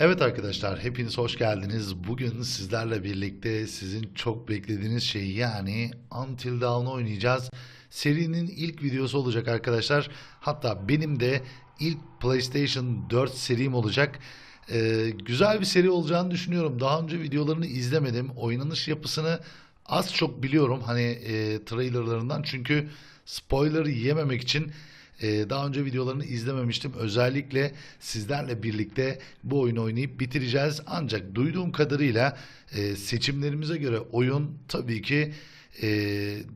Evet arkadaşlar hepiniz hoş geldiniz. Bugün sizlerle birlikte sizin çok beklediğiniz şey yani Until Dawn oynayacağız. Serinin ilk videosu olacak arkadaşlar. Hatta benim de ilk PlayStation 4 serim olacak. Ee, güzel bir seri olacağını düşünüyorum. Daha önce videolarını izlemedim. Oynanış yapısını az çok biliyorum. Hani e, trailerlarından çünkü spoiler yememek için ee, daha önce videolarını izlememiştim. Özellikle sizlerle birlikte bu oyunu oynayıp bitireceğiz. Ancak duyduğum kadarıyla e, seçimlerimize göre oyun tabii ki e,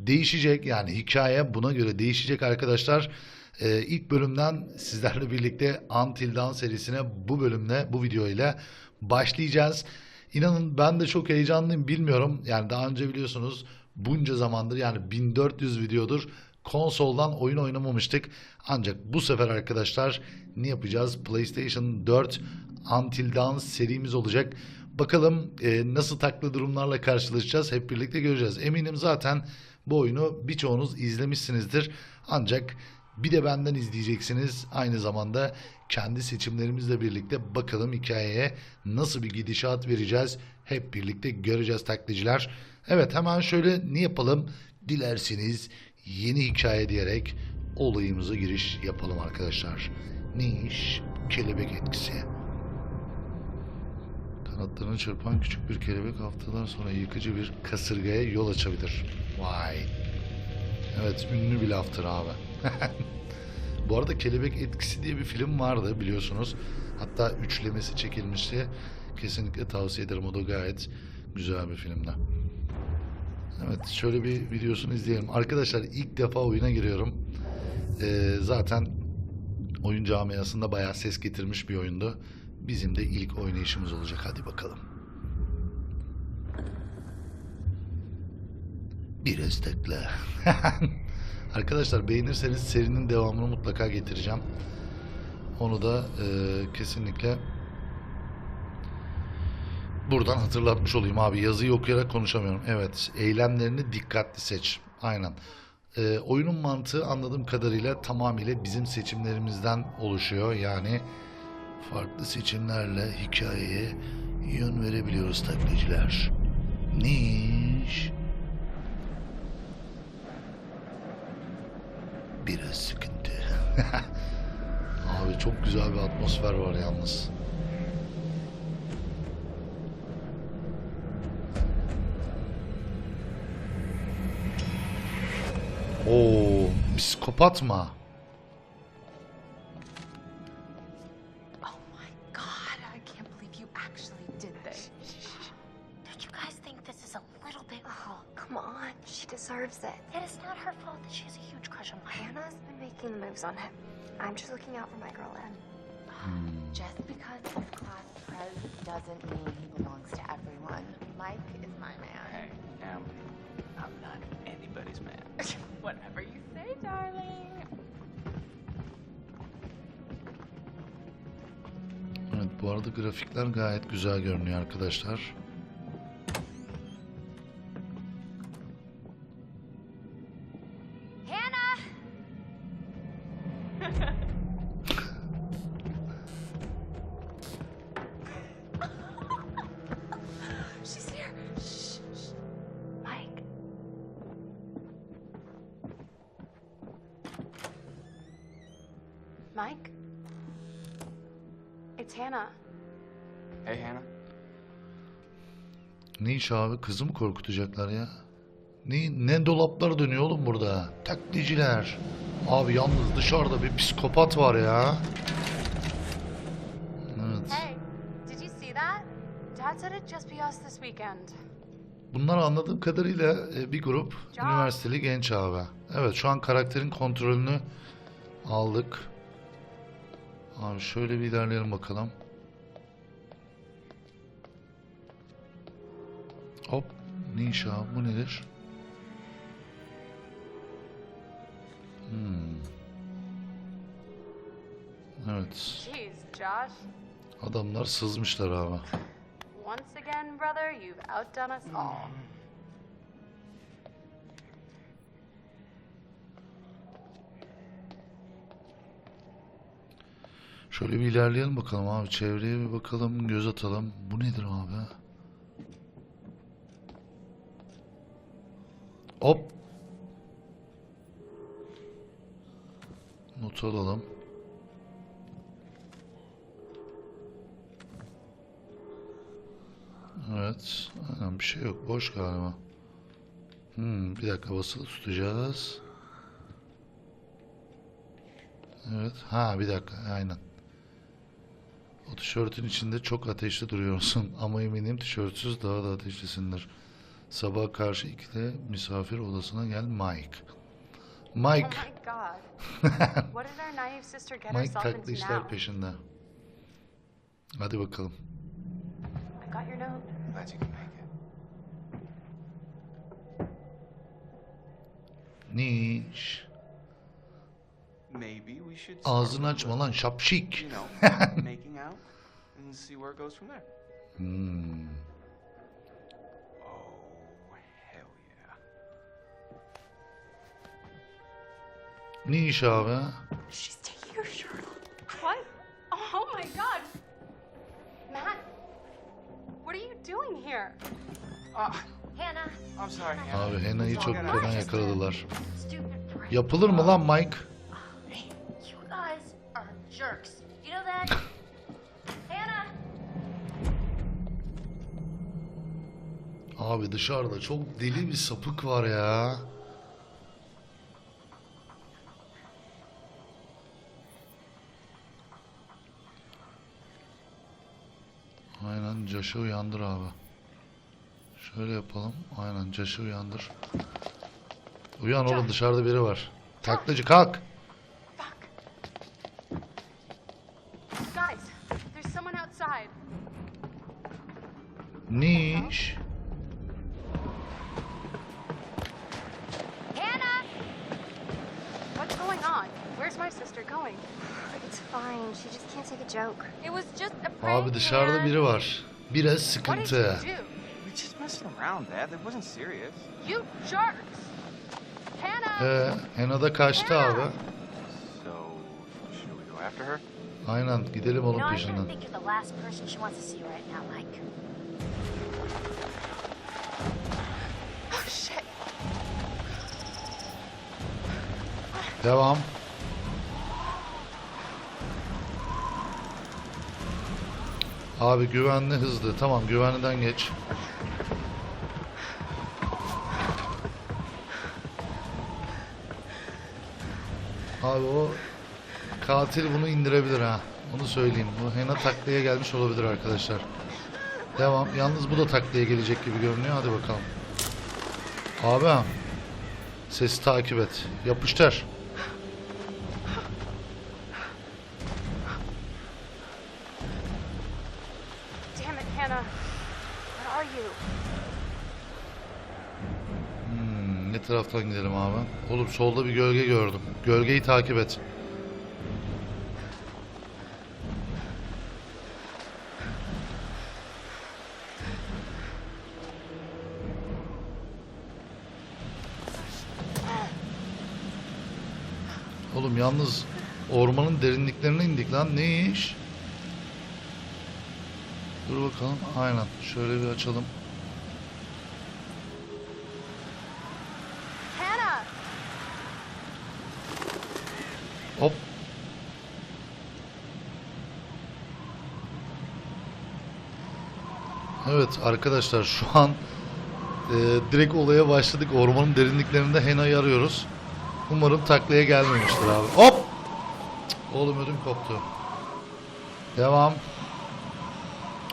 değişecek. Yani hikaye buna göre değişecek arkadaşlar. E, ilk bölümden sizlerle birlikte Until Dawn serisine bu bölümle, bu videoyla başlayacağız. İnanın ben de çok heyecanlıyım bilmiyorum. Yani daha önce biliyorsunuz bunca zamandır yani 1400 videodur konsoldan oyun oynamamıştık. Ancak bu sefer arkadaşlar ne yapacağız? PlayStation 4 Until Dawn serimiz olacak. Bakalım e, nasıl taklı durumlarla karşılaşacağız hep birlikte göreceğiz. Eminim zaten bu oyunu birçoğunuz izlemişsinizdir. Ancak bir de benden izleyeceksiniz. Aynı zamanda kendi seçimlerimizle birlikte bakalım hikayeye nasıl bir gidişat vereceğiz. Hep birlikte göreceğiz taklitçiler. Evet hemen şöyle ne yapalım? Dilerseniz yeni hikaye diyerek olayımıza giriş yapalım arkadaşlar. Ne iş? Kelebek etkisi. Kanatlarını çırpan küçük bir kelebek haftalar sonra yıkıcı bir kasırgaya yol açabilir. Vay. Evet ünlü bir laftır abi. Bu arada Kelebek Etkisi diye bir film vardı biliyorsunuz. Hatta üçlemesi çekilmişti. Kesinlikle tavsiye ederim. O da gayet güzel bir filmdi. Evet şöyle bir videosunu izleyelim. Arkadaşlar ilk defa oyuna giriyorum. Ee, zaten oyun camiasında bayağı ses getirmiş bir oyundu. Bizim de ilk oynayışımız olacak. Hadi bakalım. Biraz takla. Arkadaşlar beğenirseniz serinin devamını mutlaka getireceğim. Onu da e, kesinlikle buradan hatırlatmış olayım abi. Yazıyı okuyarak konuşamıyorum. Evet, eylemlerini dikkatli seç. Aynen. E, oyunun mantığı anladığım kadarıyla tamamıyla bizim seçimlerimizden oluşuyor. Yani farklı seçimlerle hikayeye yön verebiliyoruz taklitçiler. Niş. Biraz sıkıntı. Abi çok güzel bir atmosfer var yalnız. On. She deserves it. It is not her fault that she has a huge crush on Hannah. Hannah's been making moves on him. I'm just looking out for my girl, Em. Hmm. Just because he's class pres doesn't mean he belongs to everyone. Mike is my man. Hey, Em, I'm not anybody's man. Whatever you bu arada grafikler gayet güzel görünüyor arkadaşlar. It's Hannah. Hey, Hannah. Ne iş abi kızı mı korkutacaklar ya? Ne, ne dolaplar dönüyor oğlum burada? Taklitçiler. Abi yalnız dışarıda bir psikopat var ya. Evet. Hey, did you see that? Dad said it'd just be us this weekend. Bunlar anladığım kadarıyla e, bir grup Can. üniversiteli genç abi. Evet şu an karakterin kontrolünü aldık. Abi şöyle bir ilerleyelim bakalım. Hop. Abi bu nedir? Hmm. Evet. Adamlar sızmışlar abi. Once again, brother, you've outdone us all. Şöyle bir ilerleyelim bakalım abi. Çevreye bir bakalım, göz atalım. Bu nedir abi? Hop. Not alalım. Evet. Aynen bir şey yok. Boş galiba. Hmm, bir dakika basılı tutacağız. Evet. Ha bir dakika. Aynen. O tişörtün içinde çok ateşli duruyorsun. Ama eminim tişörtsüz daha da ateşlisindir. Sabah karşı ikide misafir odasına gel Mike. Mike. Oh Mike herself taklı into işler now? peşinde. Hadi bakalım. I Ağzını açma lan şapşik. You know, making out and see where it goes from there. Hmm. Oh, hell yeah. Niş abi. She's taking her shirt off. What? Oh my god. Matt, what are you doing here? Ah, Hannah, I'm sorry. Abi Hena'yı çok fena yakaladılar. Yapılır mı lan Mike? Jerks. You know that? Hannah! Abi dışarıda çok deli bir sapık var ya. Aynen Josh'u uyandır abi. Şöyle yapalım. Aynen Josh'u uyandır. Uyan oğlum dışarıda biri var. Taklacı kalk. You jerks! Hannah! Ee, Hena da kaçtı abi. So, should we go after her? Aynen gidelim onun peşinden. think you're the last person she wants to see right now, Mike. Oh shit! Devam. Abi güvenli hızlı. Tamam güvenliden geç. Abi o katil bunu indirebilir ha. Onu söyleyeyim. Bu Hena taklaya gelmiş olabilir arkadaşlar. Devam. Yalnız bu da taklaya gelecek gibi görünüyor. Hadi bakalım. Abi. Sesi takip et. Yapıştır. Damn it, Hannah. Where are you? Taraftan gidelim abi? Oğlum solda bir gölge gördüm. Gölgeyi takip et. Oğlum yalnız ormanın derinliklerine indik lan. Ne iş? Dur bakalım. Aynen. Şöyle bir açalım. Hannah! Hop. Evet arkadaşlar şu an e, direkt olaya başladık. Ormanın derinliklerinde Hena'yı arıyoruz. Umarım taklaya gelmemiştir abi. Hop! Oğlum ödüm koptu. Devam.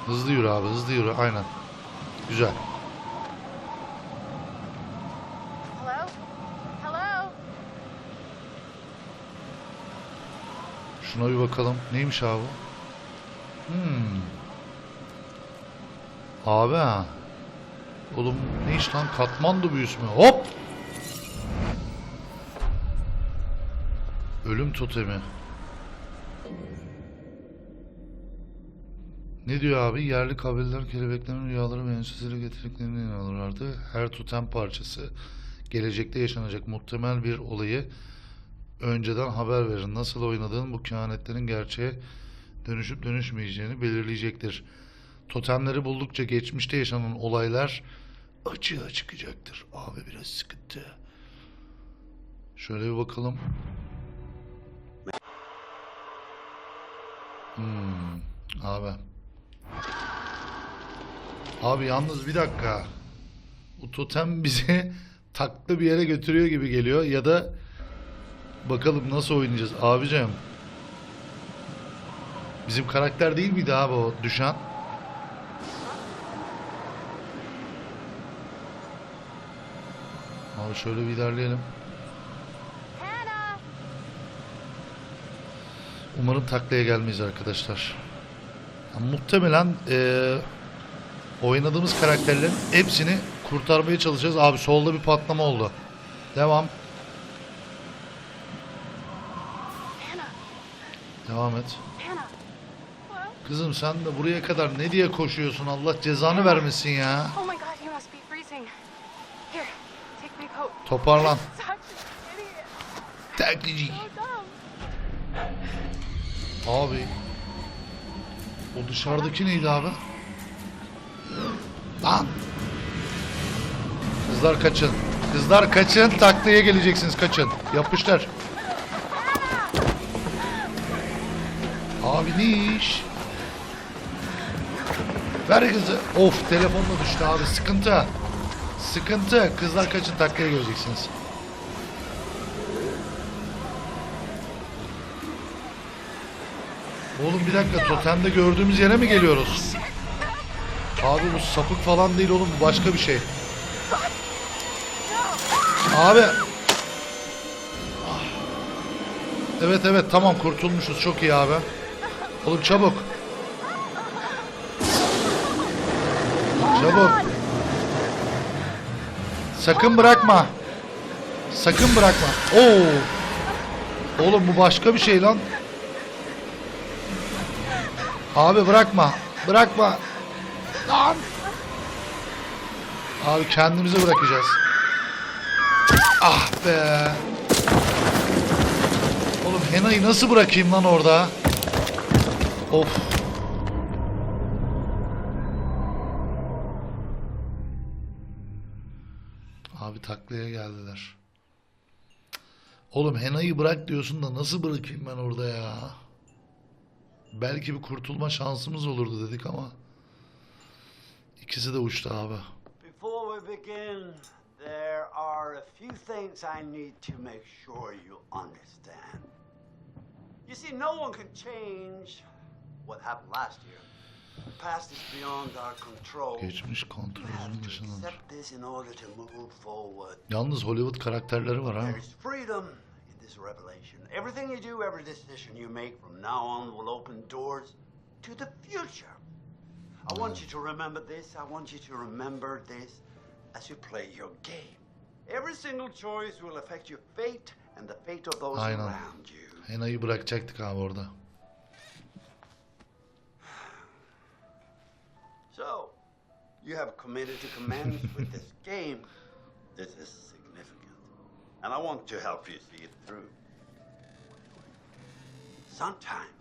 Hızlı yürü abi hızlı yürü aynen. Güzel. Şuna bir bakalım. Neymiş abi? Hmm. Abi ha. Oğlum ne iş lan? Katmandu büyüsü mü? Hop! Ölüm totemi. Ne diyor abi? Yerli kabileler kelebeklerin rüyaları ve ensesiyle getirdiklerine inanırlardı. Her totem parçası gelecekte yaşanacak muhtemel bir olayı önceden haber verin. Nasıl oynadığın bu kehanetlerin gerçeğe dönüşüp dönüşmeyeceğini belirleyecektir. Totemleri buldukça geçmişte yaşanan olaylar açığa çıkacaktır. Abi biraz sıkıntı. Şöyle bir bakalım. Hmm, abi. Abi yalnız bir dakika. Bu totem bizi taklı bir yere götürüyor gibi geliyor ya da bakalım nasıl oynayacağız abicim. Bizim karakter değil miydi abi o düşen? Abi şöyle bir ilerleyelim. Umarım taklaya gelmeyiz arkadaşlar. Ya, muhtemelen eee, oynadığımız karakterlerin hepsini kurtarmaya çalışacağız. Abi solda bir patlama oldu. Devam. Hannah! Devam et. Kızım sen de buraya kadar ne diye koşuyorsun? Allah cezanı vermesin ya. Oh. Toparlan. Dumb. Abi. O dışarıdaki neydi abi? Lan. Kızlar kaçın. Kızlar kaçın. Taklaya geleceksiniz kaçın. Yapışlar. Abi ne iş? Ver kızı. Of telefon da düştü abi. Sıkıntı. Sıkıntı. Kızlar kaçın taklaya geleceksiniz. Oğlum bir dakika totemde gördüğümüz yere mi geliyoruz? Abi bu sapık falan değil oğlum bu başka bir şey. Abi. Evet evet tamam kurtulmuşuz çok iyi abi. Oğlum çabuk. Çabuk. Sakın bırakma. Sakın bırakma. Oo. Oğlum bu başka bir şey lan. Abi bırakma. Bırakma. Lan. Abi kendimizi bırakacağız. Ah be. Oğlum Hena'yı nasıl bırakayım lan orada? Of. Abi taklaya geldiler. Oğlum Hena'yı bırak diyorsun da nasıl bırakayım ben orada ya? Belki bir kurtulma şansımız olurdu dedik ama ikisi de uçtu abi. Before we begin, there are a few things I need to make sure you understand. You see, no one can change what happened last year. The past is beyond our control. Geçmiş to dışındadır. Yalnız Hollywood karakterleri var ha. This revelation. Everything you do, every decision you make from now on will open doors to the future. I want you to remember this. I want you to remember this as you play your game. Every single choice will affect your fate and the fate of those Aynen. around you. Hena'yı bırakacaktık abi orada. So, you have committed to commence with this game. This is significant. And I want to help you see it through. Sometimes,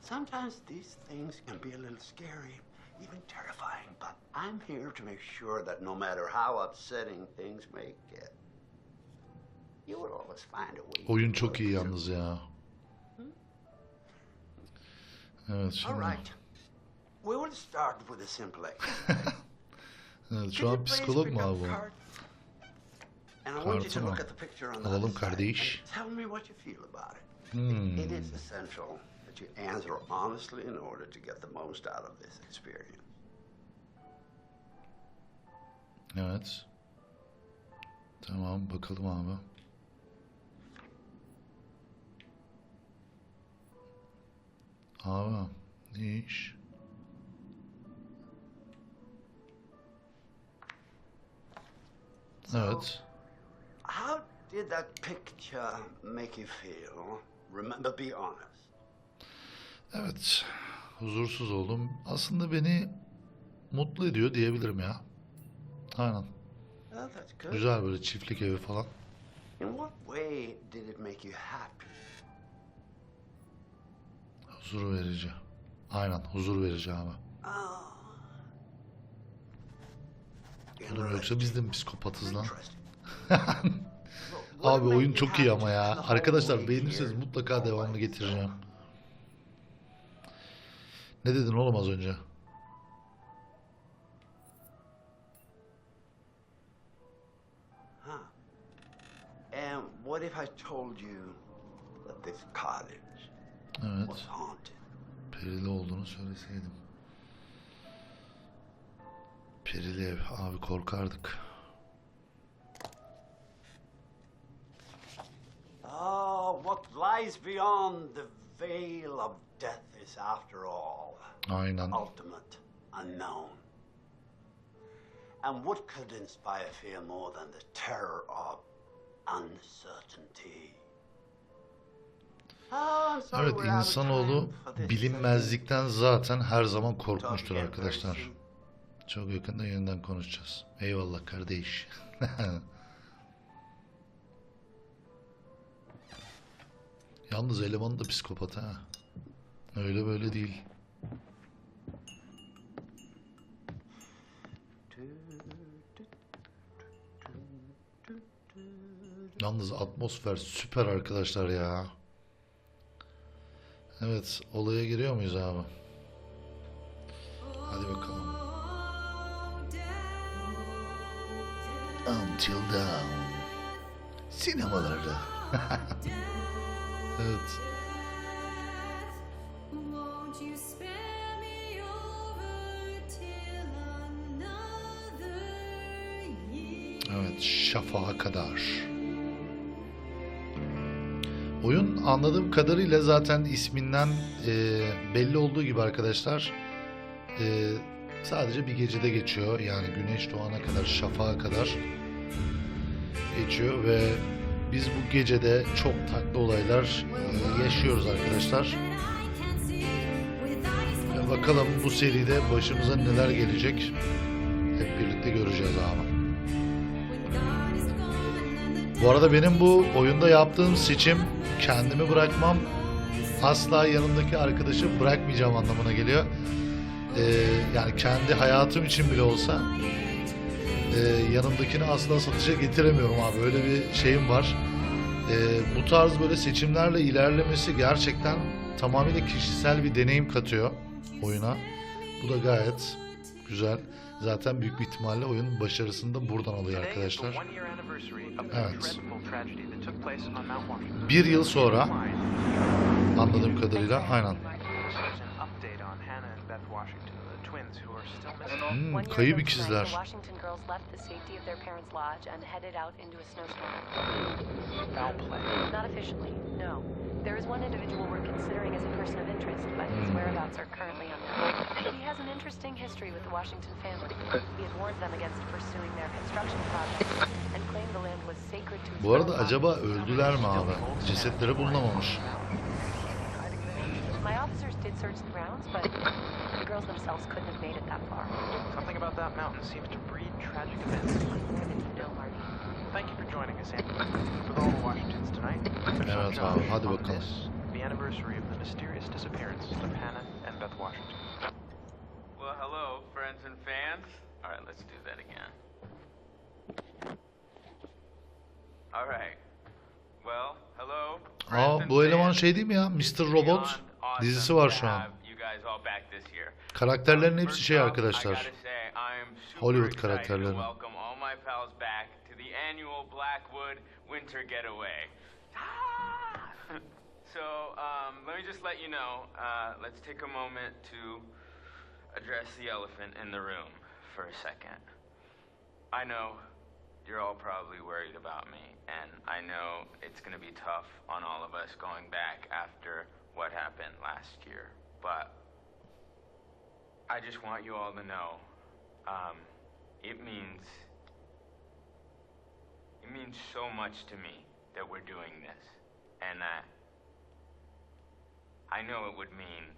sometimes these things can be a little scary, even terrifying, but I'm here to make sure that no matter how upsetting things may get, you will always find a way. to Oyun çok iyi yalnız ya. Hmm? Evet şimdi. right. We will start with a simple exercise. Evet, şu an psikolog mu abi bu? Kartı mı? Alalım kardeş. tell me what you feel about it. Hmm. It is essential that you answer honestly in order to get the most out of this experience. Evet. Tamam bakalım abi. Abi ne iş? Evet. How did that picture make you feel? Remember, be honest. Evet. Huzursuz oldum. Aslında beni mutlu ediyor diyebilirim ya. Aynen. Well, that's good. Güzel böyle çiftlik evi falan. In what way did it make you happy? Huzur verici. Aynen huzur verici abi. Ah. Olur yoksa biz de mi psikopatız lan? Abi oyun çok iyi ama ya. Arkadaşlar beğenirseniz mutlaka devamını getireceğim. Ne dedin oğlum az önce? And what if I told you that this Evet. was haunted? Perili olduğunu söyleseydim. Perili ev. Abi korkardık. Oh, what lies beyond the veil of death is, after all, Aynen. ultimate unknown. And what could inspire fear more than the terror of uncertainty? Ah, Evet insanoğlu bilinmezlikten zaten her zaman korkmuştur arkadaşlar. Çok yakında yeniden konuşacağız. Eyvallah kardeş. Yalnız eleman da psikopat ha. Öyle böyle değil. Yalnız atmosfer süper arkadaşlar ya. Evet, olaya giriyor muyuz abi? Hadi bakalım. Until Dawn. Sinemalarda. evet. Evet, şafağa kadar. Oyun anladığım kadarıyla zaten isminden e, belli olduğu gibi arkadaşlar e, sadece bir gecede geçiyor. Yani güneş doğana kadar, şafağa kadar geçiyor ve biz bu gecede çok tatlı olaylar e, yaşıyoruz arkadaşlar. Ve bakalım bu seride başımıza neler gelecek hep birlikte göreceğiz abi. Bu arada benim bu oyunda yaptığım seçim kendimi bırakmam asla yanımdaki arkadaşı bırakmayacağım anlamına geliyor. Ee, yani kendi hayatım için bile olsa e, yanımdakini asla satışa getiremiyorum abi. Öyle bir şeyim var. Ee, bu tarz böyle seçimlerle ilerlemesi gerçekten tamamıyla kişisel bir deneyim katıyor oyuna. Bu da gayet güzel. Zaten büyük bir ihtimalle oyunun başarısını da buradan alıyor arkadaşlar. Evet. Bir yıl sonra anladığım kadarıyla aynen. Still. Hmm, One year tonight, the Washington girls left the safety of their parents' lodge and headed out into a snowstorm. Foul play. Not officially, no. There is one individual we're considering as a person of interest, but his Hmm. whereabouts are currently unknown. He has an interesting history with the Washington family. He had warned them against pursuing their construction project and claimed the land was sacred to his Bu arada grandfather. acaba öldüler mi abi? Cesetleri bulunamamış. My officers did search the grounds, but the girls themselves couldn't have made it that far. Something about that mountain seems to breed tragic events. More than you know, Marty. Thank you for joining us, Andy. With all the Washingtons tonight, finish our Evet job abi, hadi this, the anniversary of the mysterious disappearance of Hannah and Beth Washington. Well, hello, friends and fans. All right, let's do that again. All right. Well, hello. friends Aa and bu eleman fans. şey değil mi ya? Mr. It's Robot beyond awesome dizisi var şu an. Have You all back this. Karakterlerin hepsi şey arkadaşlar. gotta say, I am Hollywood karakterleri. welcome all my pals back to the annual Blackwood Winter Getaway. Ah! so, um, let me just let you know. Uh, let's take a moment to address the elephant in the room for a second. I know you're all probably worried about me, and I know it's going to be tough on all of us going back after what happened last year. But I just want you all to know um, it means it means so much to me that we're doing this, and that I know it would mean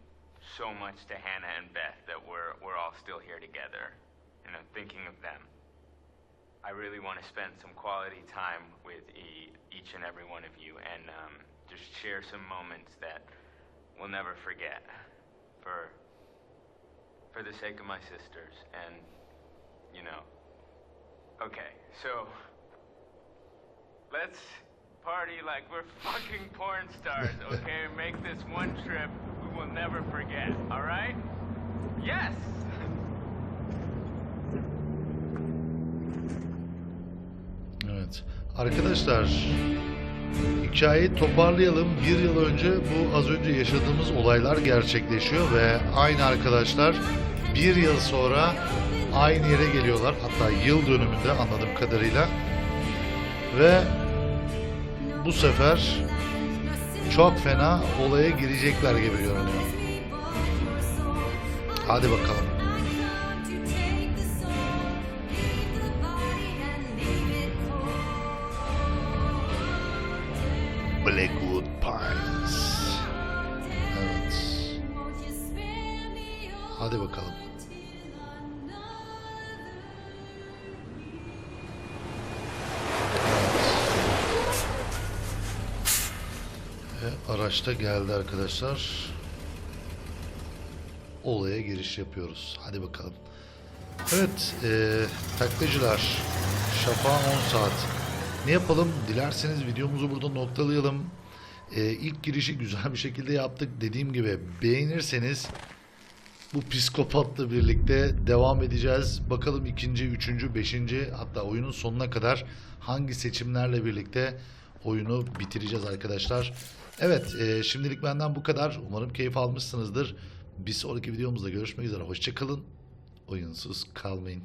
so much to Hannah and Beth that we're we're all still here together. And I'm thinking of them. I really want to spend some quality time with e- each and every one of you, and um, just share some moments that we'll never forget. For for the sake of my sisters and you know. Okay, so let's party like we're fucking porn stars, okay? Make this one trip we will never forget, all right? Yes. Evet. Arkadaşlar hikayeyi toparlayalım. Bir yıl önce bu az önce yaşadığımız olaylar gerçekleşiyor ve aynı arkadaşlar bir yıl sonra aynı yere geliyorlar. Hatta yıl dönümünde anladığım kadarıyla. Ve bu sefer çok fena olaya girecekler gibi görünüyor. Hadi bakalım. Araçta geldi arkadaşlar. Olaya giriş yapıyoruz. Hadi bakalım. Evet, e, taklacılar. Şafa 10 saat. Ne yapalım? Dilerseniz videomuzu burada noktalayalım. E, ilk girişi güzel bir şekilde yaptık. Dediğim gibi beğenirseniz bu psikopatla birlikte devam edeceğiz. Bakalım ikinci, üçüncü, beşinci hatta oyunun sonuna kadar hangi seçimlerle birlikte oyunu bitireceğiz arkadaşlar. Evet e, şimdilik benden bu kadar. Umarım keyif almışsınızdır. Bir sonraki videomuzda görüşmek üzere. Hoşçakalın. Oyunsuz kalmayın.